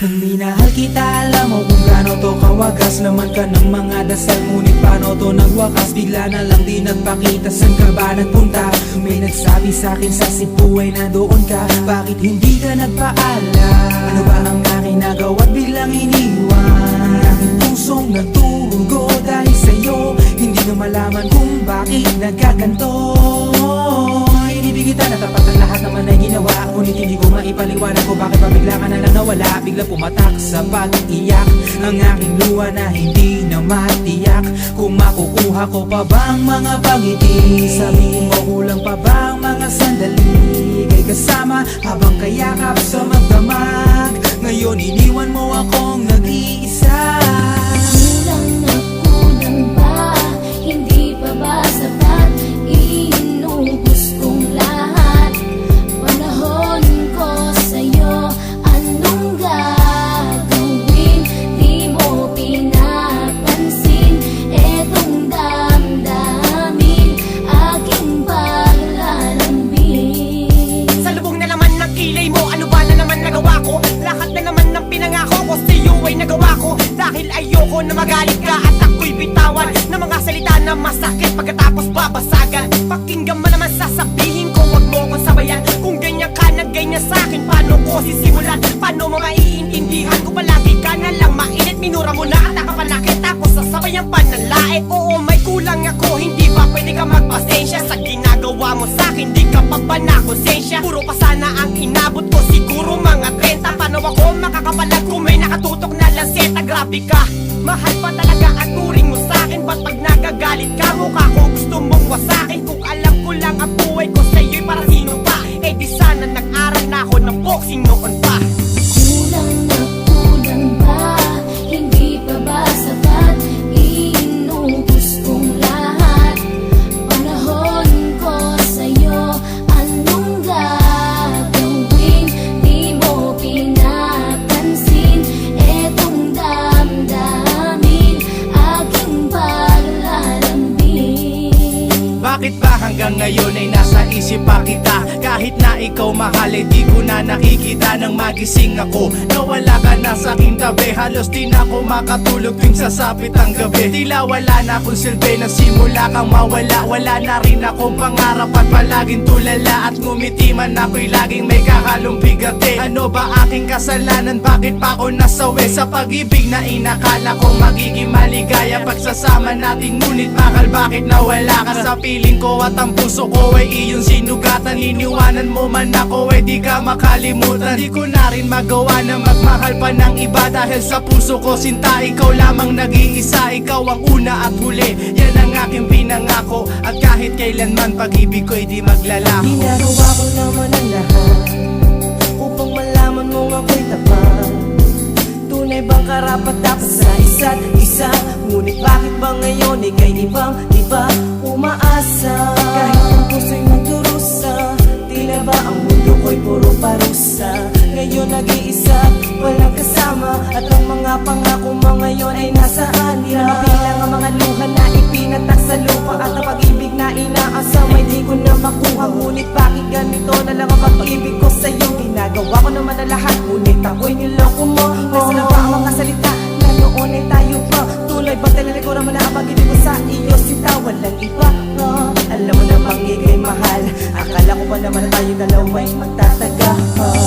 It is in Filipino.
Kung minahal kita, alam mo kung gaano to kawagas Laman ka ng mga dasal, ngunit paano to nagwakas Bigla na lang di nagpakita, saan ka ba nagpunta? May nagsabi sa akin sa Cebu ay nandoon ka Bakit hindi ka nagpaalam? Ano ba ang aking nagawa biglang iniwan? Ang aking pusong nagturugo dahil sa'yo Hindi na malaman kung bakit nagkaganto Inibig kita na tapat ang lahat naman ay ginawa. Ngunit hindi ko maipaliwanag ko bakit pabigla ka na lang nawala. Bigla pumatak sa pag-iyak Ang aking luha na hindi na matiyak. Kung makukuha ko pa bang mga pangiti? Sabihin mo kulang pa bang mga sandali? Kay kasama habang kayakap sa magdamag. Ngayon iniwan mo akong ayoko na magalit ka At ako'y bitawan Ng mga salita na masakit. Pagkatapos babasagan Pakinggan mo naman sasabihin ko Huwag mo akong sabayan. Kung ganyan ka na ganyan sa'kin Paano ko sisimulan? Paano mo maiintindihan Kung palagi ka na lang mainit? Minura mo na at nakapalaki Tapos sasabayan pa ng lait Oo may kulang ako Hindi ba pwede ka magpasensya? Sa ginagawa mo sa'kin Di ka pa ba na Puro pa sana ang inabot ko Siguro mga 30 Paano ako makakapalag Kung may nakatutok na Grabe ka. Mahal pa talaga ang turing mo sa'kin. Ba't pag nagagalit ka Mukha ko gusto mong wasakin? Kung alam ko lang ang buhay ko Sa'yo'y para sino pa? Eh di sana nag-aral na ako ng boxing noon pa nasa isip pa kita. Kahit na ikaw mahal ay di ko na nakikita Nang magising ako. Nawala ka na sa aking tabi Halos di na ako makatulog tuwing sasapit ang gabi. Tila wala na akong silbi Nang simula kang mawala. Wala na rin akong pangarap at palaging tulala. At ngumiti man ako'y laging may kahalong bigati Ano ba aking kasalanan? Bakit pa ako nasawi? Sa pag-ibig na inakala ko magiging maligaya. Pagsasama natin ngunit mahal bakit nawala ka? Sa piling ko At ang puso ko ay iyong sinugatan Iniwanan mo man ako ay di ka makalimutan. Di ko na rin magawa na magmahal pa ng iba Dahil sa puso ko sinta ikaw lamang nag-iisa. Ikaw ang una at huli Yan ang aking pinangako. At kahit kailanman pag-ibig ko ay di maglalako. Ginagawa ko naman ang lahat Upang malaman mong ako'y tapat. Tunay bang karapat dapat sa isa't isa? Ngunit bakit ba ngayon ikay ibang iba umaasa? Kahit ang puso'y Ba? Ang mundo ko'y puro parusa. Ngayon nag-iisa, walang kasama. At ang mga pangako mo ngayon ay nasaan Di na? Mabilang ang mga luha na ipinatak sa lupa. At ang pag-ibig na inaasam ay di ko na makuha. Ngunit bakit ganito na lang ang pag-ibig ko sa'yo? Ginagawa ko naman na lahat Ngunit ako'y niloko dalaway magtataga oh.